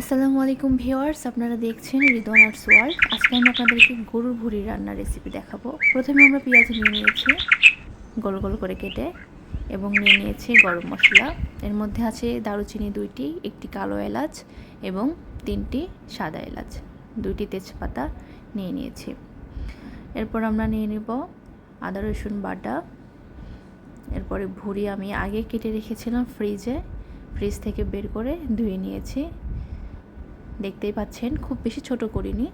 আসসালামু আলাইকুম ভিউয়ার্স, আপনারা দেখছেন রিদওয়ান আর্টস ওয়ার্ল্ড আজকে আমি আপনাদেরকে গরুর ভুড়ি রান্নার রেসিপি দেখাবো। প্রথমে আমরা পেঁয়াজ নিয়ে নিয়েছি, গোল গোল করে কেটে, এবং নিয়ে নিয়েছি গরম মশলা। এর মধ্যে আছে দারুচিনি দুইটি, একটি কালো এলাচ, এবং তিনটি সাদা এলাচ। দুইটি তেজপাতা নিয়ে নিয়েছি। এরপর আমরা নিয়ে নেব আদা, রসুন, বাটা। এরপরে ভুড়ি আমি আগে কেটে রেখেছিলাম ফ্রিজে ফ্রিজ থেকে বের করে ধুয়ে নিয়েছি। দেখতেই পাচ্ছেন, খুব বেশি ছোট করিনি।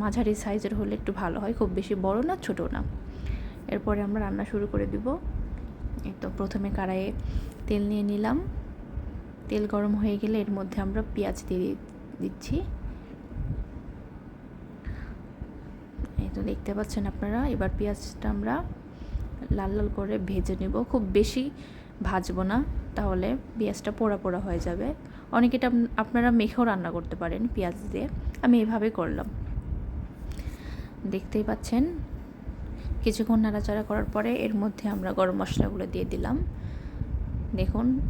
মাঝারি সাইজের হলে একটু ভালো হয়, খুব বেশি বড় না, ছোট না। এরপরে আমরা রান্না শুরু করে দিব। এই তো প্রথমে কড়াইয়ে তেল নিয়ে নিলাম। তেল গরম হয়ে গেলে এর মধ্যে আমরা পেঁয়াজ দিয়ে দিচ্ছি। এই তো দেখতে পাচ্ছেন আপনারা, এবার পেঁয়াজটা আমরা লাল লাল করে ভেজে নেব। খুব বেশি ভাজবো না। তাহলে পেঁয়াজটা পোড়া পোড়া হয়ে যাবে। অনেকে এটা আপনারা মেখেও রান্না করতে পারেন পেঁয়াজ দিয়ে। আমি এভাবে করলাম। দেখতেই পাচ্ছেন? কিছুক্ষণ নাড়াচাড়া করার পরে এর মধ্যে আমরা গরম মশলাগুলো দিয়ে দিলাম। দেখুন,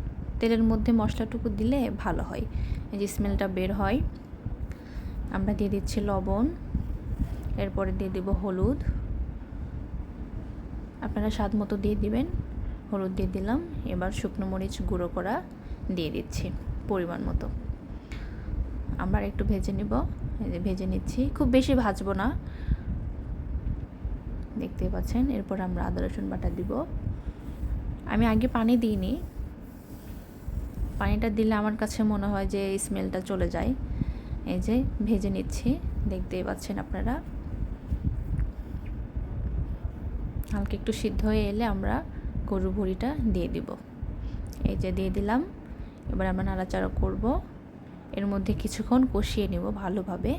তেলের মধ্যে মশলাটুকু দিলে ভালো হয়। এই যে স্মেলটা বের হয়। আমরা দিয়ে দিচ্ছি লবণ। এরপরে দিয়ে দেব হলুদ। আপনারা স্বাদ মতো দিয়ে দিবেন। হলুদ দিয়ে দিলাম। এবার শুকনো মরিচ গুঁড়ো করা দিয়ে দিচ্ছি পরিমাণ মতো। আমরা একটু ভেজে নিব। ভেজে নিচ্ছি। খুব বেশি ভাজবো না। দেখতেই পাচ্ছেন? এরপর আমরা আদা, রসুন বাটা দিব। আমি আগে পানি দিইনি। পানিটা দিলে আমার কাছে মনে হয় যে স্মেলটা চলে যায়। এই যে ভেজে নিচ্ছি। দেখতেই পাচ্ছেন আপনারা? হালকা একটু সিদ্ধ হয়ে এলে আমরা গরুর ভুড়িটা দিয়ে দিব। এই যে দিয়ে দিলাম। এবার আমরা নাড়াচাড়া করব। এর মধ্যে কিছুক্ষণ কষিয়ে নেব ভালোভাবে,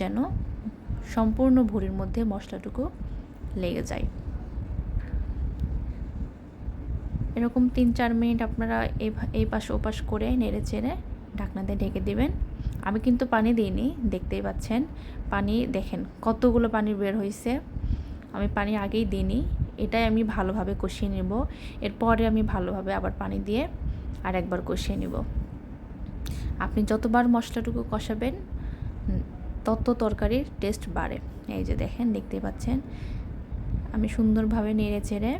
যেন সম্পূর্ণ ভুড়ির মধ্যে মশলাটুকু লেগে যায়। এরকম তিন চার মিনিট আপনারা এই এই পাশ ওপাশ করে নেড়ে চেড়ে ঢাকনাতে ঢেকে দেবেন। আমি কিন্তু পানি দিইনি, দেখতেই পাচ্ছেন। পানি, দেখেন কতগুলো পানি বের হয়েছে আমি পানি আগেই দিইনি। এটাই আমি ভালোভাবে কষিয়ে নেব। এরপরে আমি ভালোভাবে আবার পানি দিয়ে আর একবার কষিয়ে নেব। আপনি যতবার মশলাটুকু কষাবেন তত তরকারির টেস্ট বাড়ে। এই যে দেখেন দেখতে পাচ্ছেন? আমি সুন্দরভাবে নেড়ে চেড়ে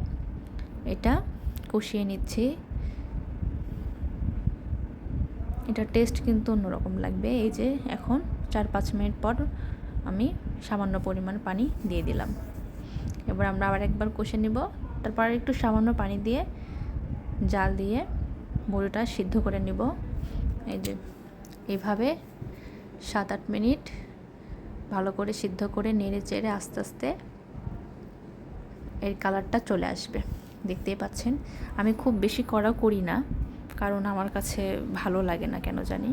এটা কষিয়ে নিচ্ছি। এটা টেস্ট কিন্তু অন্যরকম লাগবে। এই যে এখন চার পাঁচ মিনিট পর আমি সামান্য পরিমাণ পানি দিয়ে দিলাম। এবার আমরা আবার একবার কষে নিব। তারপর একটু সামান্য পানি দিয়ে জাল দিয়ে বড়িটা সিদ্ধ করে নিব। এই যে, এভাবে সাত আট মিনিট ভালো করে সিদ্ধ করে নেড়ে চেড়ে আস্তে আস্তে এর কালারটা চলে আসবে। দেখতেই পাচ্ছেন, আমি খুব বেশি কড়া করি না, কারণ আমার কাছে ভালো লাগে না কেন জানি।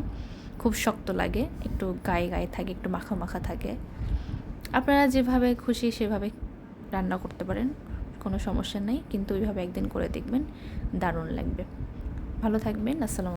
খুব শক্ত লাগে, একটু গায়ে গায়ে থাকে, একটু মাখা মাখা থাকে। আপনারা যেভাবে খুশি সেভাবে রান্না করতে পারেন, কোনো সমস্যা নেই, কিন্তু ওইভাবে একদিন করে দেখবেন, দারুণ লাগবে। ভালো থাকবেন, আসসালাম